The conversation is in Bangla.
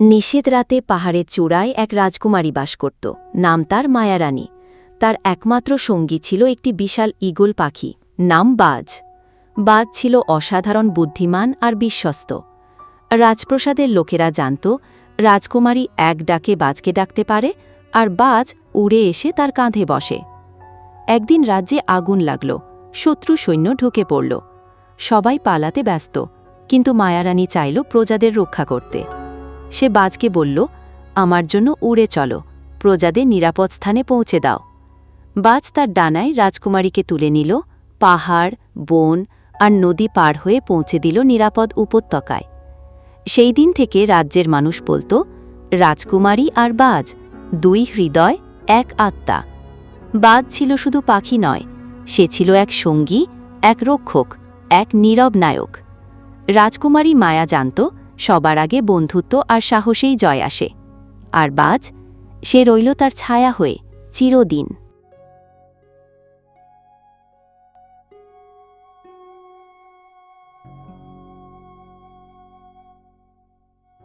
নিষেধ রাতে পাহাড়ের চূড়ায় এক রাজকুমারী বাস করত। নাম তার মায়ারানী। তার একমাত্র সঙ্গী ছিল একটি বিশাল ঈগল পাখি। নাম বাজ। বাজ ছিল অসাধারণ বুদ্ধিমান আর বিশ্বস্ত। রাজপ্রসাদের লোকেরা জানত, রাজকুমারী এক ডাকে বাজকে ডাকতে পারে আর বাজ উড়ে এসে তার কাঁধে বসে। একদিন রাজ্যে আগুন লাগল। শত্রু সৈন্য ঢুকে পড়ল। সবাই পালাতে ব্যস্ত, কিন্তু মায়ারানী চাইল প্রজাদের রক্ষা করতে। সে বাজকে বলল, আমার জন্য উড়ে চলো, প্রজাদের নিরাপদ স্থানে পৌঁছে দাও। বাজ তার ডানায় রাজকুমারীকে তুলে নিল, পাহাড়, বন আর নদী পার হয়ে পৌঁছে দিল নিরাপদ উপত্যকায়। সেই দিন থেকে রাজ্যের মানুষ বলত, রাজকুমারী আর বাজ, দুই হৃদয়, এক আত্মা। বাজ ছিল শুধু পাখি নয়, সে ছিল এক সঙ্গী, এক রক্ষক, এক নীরব নায়ক। রাজকুমারী মায়া জানত সবার আগে বন্ধুত্ব আর সাহসেই জয় আসে। আর বাজ, সে রইল তার ছায়া হয়ে, চিরদিন।